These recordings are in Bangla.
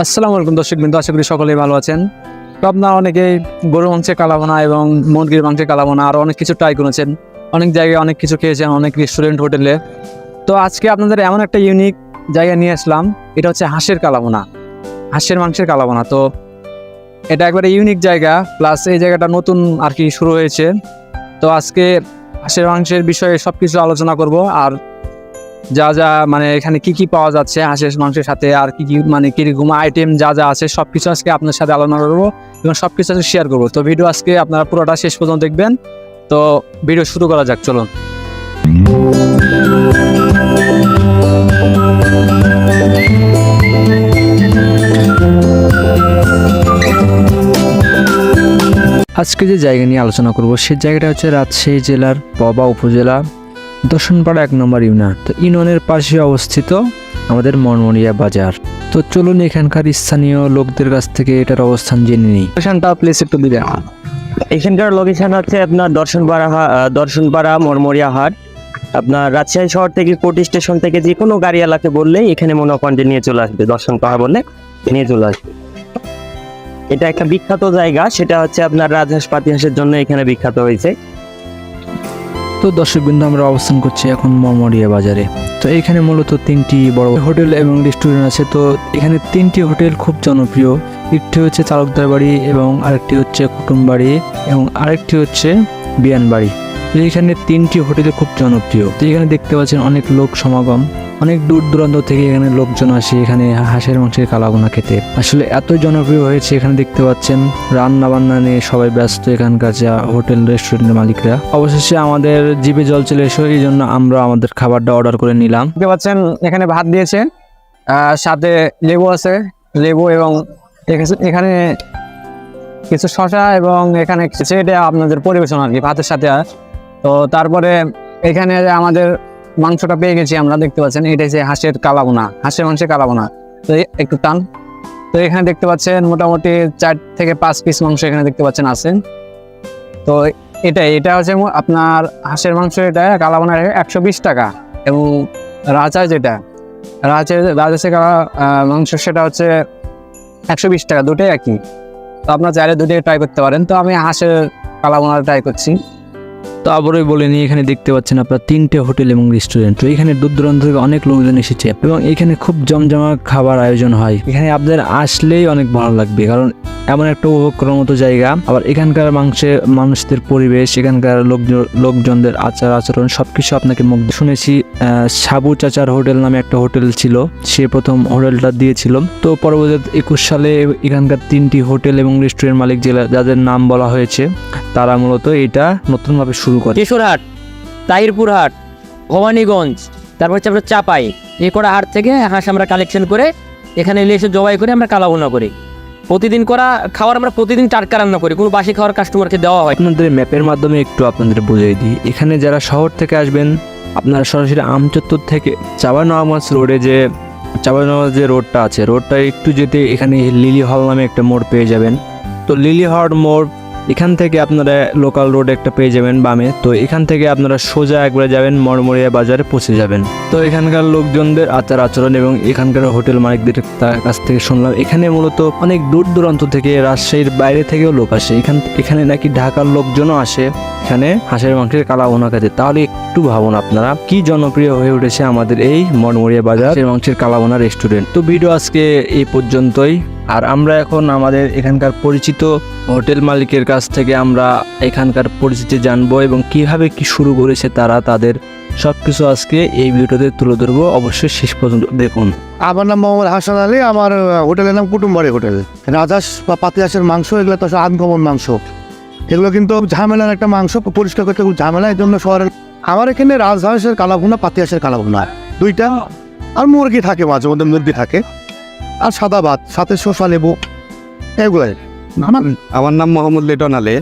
আসসালামু আলাইকুম দর্শক বিন্দু, আশা করি সকলেই ভালো আছেন। তো আপনারা অনেকেই গরু মাংসের কালাবোনা এবং মুরগির মাংসের কালাবোনা আরও অনেক কিছু ট্রাই করেছেন। অনেক জায়গায় অনেক কিছু খেয়েছেন, অনেক রেস্টুরেন্ট হোটেলে তো আজকে আপনাদের এমন একটা ইউনিক জায়গা নিয়ে আসলাম, এটা হচ্ছে হাঁসের কালাবোনা হাঁসের মাংসের কালাবোনা তো এটা একবারে ইউনিক জায়গা প্লাস এই জায়গাটা নতুন আর কি শুরু হয়েছে। তো আজকে হাঁসের মাংসের বিষয়ে সব কিছু আলোচনা করব, আর যা যা মানে এখানে কি কি পাওয়া যাচ্ছে, হাঁসের, মাংসের সাথে আর কি কি মানে কীরকম আইটেম যা যা আছে সব কিছু আজকে আপনার সাথে আলোচনা করব এবং সব কিছু আজকে শেয়ার করব। তো ভিডিও আজকে আপনারা পুরোটা শেষ পর্যন্ত দেখবেন। তো ভিডিও শুরু করা যাক, চলুন। আজকে যে জায়গা নিয়ে আলোচনা করব, সেই জায়গাটা হচ্ছে রাজশাহী জেলার পবা উপজেলা। দর্শনপাড়া এক নম্বর ইউনিয়ন তো ইউনিয়নের পাশে অবস্থিত আমাদের মনমনিয়া বাজার। তো চলুন এখানকার স্থানীয় লোকদের কাছ থেকে এটার অবস্থান জেনে নিই। লোকেশনটা প্লেস একটু দিবেন। এখানকার লোকেশন হচ্ছে আপনার দর্শনপাড়া দর্শনপাড়া মরমরিয়া হাট। আপনার রাজশাহী শহর থেকে কোটি স্টেশন থেকে যে কোনো গাড়িওয়ালাকে বললেই এখানে মনে করেন যে নিয়ে চলে আসবে। দর্শন পাড়া বললে নিয়ে চলে আসবে। এটা একটা বিখ্যাত জায়গা, সেটা হচ্ছে আপনার রাজহাঁস পাতিহাঁসের জন্য এখানে বিখ্যাত হয়েছে। তো দর্শকবৃন্দ, আমরা অবস্থান করছি এখন মরমরিয়া বাজারে। তো এখানে মূলত তিনটি বড় হোটেল এবং রেস্টুরেন্ট আছে। তো এখানে তিনটি হোটেল খুব জনপ্রিয়। একটি হচ্ছে চালকদার বাড়ি এবং আরেকটি হচ্ছে কুটুম বাড়ি এবং আরেকটি হচ্ছে বিয়ান বাড়ি। এখানে তিনটি হোটেল খুব জনপ্রিয়। তো এখানে দেখতে পাচ্ছেন অনেক লোক সমাগম। অনেক দূর দূরান্ত থেকে এখানে লোকজন আসে, এখানে হাঁসের মাংসের কালাগুনা খেতে। আসলে এত জনপ্রিয় হয়েছে এখানে দেখতে পাচ্ছেন রান্না বান্না নিয়ে সবাই ব্যস্ত এখানকার যা হোটেল, রেস্টুরেন্টের মালিকরা। অবশেষে আমাদের জিভে জল চলে এসো, এই জন্য আমরা আমাদের খাবারটা অর্ডার করে নিলাম। দেখতে পাচ্ছেন, এখানে ভাত দিয়েছে সাথে লেবু আছে, লেবু এবং এখানে- কিছু শশা এবং এখানে এটা আপনাদের পরিবেশন আর কি, ভাতের সাথে। তো তারপরে এখানে আমাদের মাংসটা পেয়ে গেছি আমরা, দেখতে পাচ্ছেন এটা হচ্ছে হাঁসের কালাবোনা হাঁসের মাংসের কালাবোনা তো একটু টান। তো এখানে দেখতে পাচ্ছেন, মোটামুটি চার থেকে পাঁচ পিস মাংস এখানে দেখতে পাচ্ছেন আছে। তো এটাই, এটা হচ্ছে আপনার হাঁসের মাংস, এটা কালাবোনা একশো বিশ টাকা। এবং রাজা যেটা, রাজা রাজা কালা মাংস সেটা হচ্ছে একশো বিশ টাকা, দুটোই একই। তো আপনার চাইলে দুটোই ট্রাই করতে পারেন। তো আমি হাঁসের কালাবোনা ট্রাই করছি। তারপরে বলে নিয়ে এখানে দেখতে পাচ্ছেন আপনার তিনটে হোটেল এবং রেস্টুরেন্ট। তো এখানে দূর দূরান্ত থেকে অনেক লোকজন এসেছে এবং এখানে খুব জমজমা খাবার আয়োজন হয়। এখানে আপনাদের আসলেই অনেক ভালো লাগবে, কারণ এমন একটা উপভোগ মতো জায়গা। আবার এখানকার মাংসের মানুষদের পরিবেশ, এখানকার লোকজন লোকজনদের আচার আচরণ, সবকিছু আপনাকে মুগ্ধ শুনেছি সাবু চাচার হোটেল নামে একটা হোটেল ছিল। সে প্রথম হোটেলটা দিয়েছিল তো পরবর্তীতে একুশ সালে এখানকার তিনটি হোটেল এবং রেস্টুরেন্ট মালিক জেলা, যাদের নাম বলা হয়েছে তারা মূলত এটা নতুনভাবে শুরু করে। কিশোরহাট তাহিরপুর হাট ভবানীগঞ্জ তারপর হচ্ছে আমরা চাপাই। এ করা হাট থেকে হাঁস আমরা কালেকশন করে এখানে এলে এসে জবাই করে আমরা কালাভুনা করি। প্রতিদিন করা খাবার আমরা প্রতিদিন টাটকা রান্না করি কোনো বাসি খাওয়ার কাস্টমারকে দেওয়া হয় আপনাদের ম্যাপের মাধ্যমে একটু আপনাদের বুঝিয়ে দিই। এখানে যারা শহর থেকে আসবেন আপনারা সরাসরি আমচত্বর থেকে চাবানওয়াজ রোডে যে চাবানওয়াজ যে রোডটা আছে রোডটা একটু যেতে এখানে লিলি হল নামে একটা মোড় পেয়ে যাবেন। তো লিলি হল মোড় এখান থেকে আপনারা লোকাল রোড একটা পেয়ে যাবেন বামে। তো এখান থেকে আপনারা সোজা একবারে যাবেন মরমরিয়া বাজারে পৌঁছে যাবেন। তো এখানকার লোকজনদের আচার আচরণ এবং এখানকার হোটেল মালিকদের কাছ থেকে শুনলাম। এখানে মূলত অনেক দূর দূরান্ত থেকে রাজশাহীর বাইরে থেকেও লোক আসে। এখান এখানে নাকি ঢাকার লোকজনও আসে। এখানে হাঁসের মাংসের কালা খেতে তাহলে একটু ভাবুন আপনারা, কি জনপ্রিয় হয়ে উঠেছে আমাদের এই মনমরিয়া বাজার মাংসের কালাবোনা রেস্টুরেন্ট তো ভিডিও আজকে এই পর্যন্তই। আর আমরা এখন আমাদের এখানকার পরিচিত হোটেল মালিকের কাছ থেকে আমরা এখানকার পরিচিতি জানব এবং কীভাবে কি শুরু করেছে তারা তাদের সব কিছু আজকে এই ভিডিওতে তুলে ধরবো। অবশ্যই শেষ পর্যন্ত দেখুন। আমার নাম মোহাম্মদ হাসান আলী, আমার হোটেলের নাম কুটুমবাড়ি হোটেল। রাজাস বা পাতিহাসের মাংস, এগুলো তো আনকমন মাংস। এগুলো কিন্তু ঝামেলার একটা মাংস, পরিষ্কার করতে খুব ঝামেলা, এই জন্য শহরের আমার এখানে রাজহাঁসের কালাভুনা, পাতিহাসের কালাভুনা। দুইটা আর মুরগি থাকে, মাঝে মধ্যে মুরগি থাকে। আর সাদা ভাত সাথে শসা লেবু এগুলাই। আমার আমার নাম মোহাম্মদ লিটন আলী।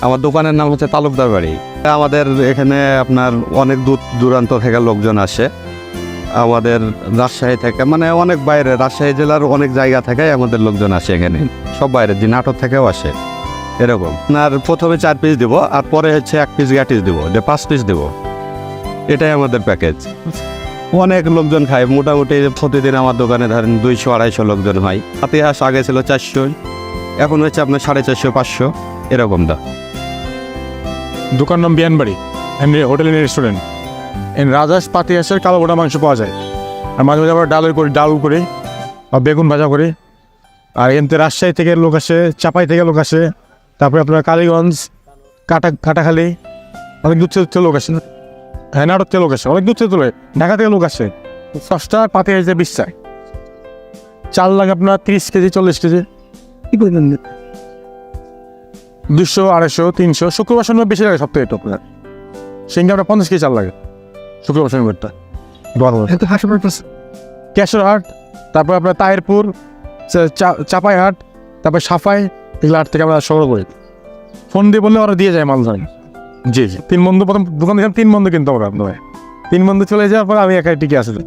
আমার দোকানের নাম হচ্ছে তালুকদার বাড়ি। আমাদের এখানে আপনার অনেক দূর দূরান্ত থেকে লোকজন আসে। আমাদের রাজশাহী থেকে মানে অনেক বাইরে রাজশাহী জেলার অনেক জায়গা থেকে আমাদের লোকজন আসে এখানে। সব বাইরে যে নাটক থেকেও আসে। এরকম। আপনার প্রথমে চার পিস দিব আর পরে হচ্ছে এক পিস গ্যাটিস দিব যে পাঁচ পিস দিব। এটাই আমাদের প্যাকেজ অনেক লোকজন খায়। মোটামুটি প্রতিদিন আমার দোকানে ধরেন দুইশো, আড়াইশো লোকজন হয়। পাতি হাঁস আগে ছিল চারশো, এখন হচ্ছে আপনার সাড়ে চারশো, পাঁচশো, এরকম দাম। দোকান নাম বিয়ানবাড়ি এমনি হোটেল এন্ড রেস্টুরেন্ট। এন রাজাস পাতি হাঁসের কালো গোটা মাংস পাওয়া যায়। আর মাঝে মাঝে আমরা ডালের করি ডাল করি বা বেগুন ভাজা করি। আর এনতে রাজশাহী থেকে লোক আসে, চাপাই থেকে লোক আসে। তারপরে আপনার কালীগঞ্জ, কাটা কাটাখালি, অনেক দূর থেকে লোক আসে হ্যাঁ নাটক থেকে লোক আসে অনেক দূর থেকে তোলে ঢাকা থেকে লোক আসে সস্তা পাতি হাঁস দিয়ে বিশ্বাস চাল লাগে আপনার তিরিশ কেজি চল্লিশ কেজি। কি বলবেন দুশো আড়াইশো তিনশো শুক্রবার শনিবার বেশি লাগে সপ্তাহে একটু আপনার। সেখানে আপনার পঞ্চাশ কেজি চাল লাগে শুক্রবার শনিবারটা। ক্যাশর হাট তারপর আপনার তায়েরপুর চাপাই হাট তারপর সাফাই এগুলো হাট থেকে আমরা সংগ্রহ করি। ফোন দিয়ে বললে ওরা দিয়ে যায় মাল জি জি। তিন বন্ধু, প্রথম দোকান দেখলাম তিন বন্ধু কিনতে হবে আপনার তিন বন্ধু চলে যাওয়ার পর আমি একাই টিকে আসলে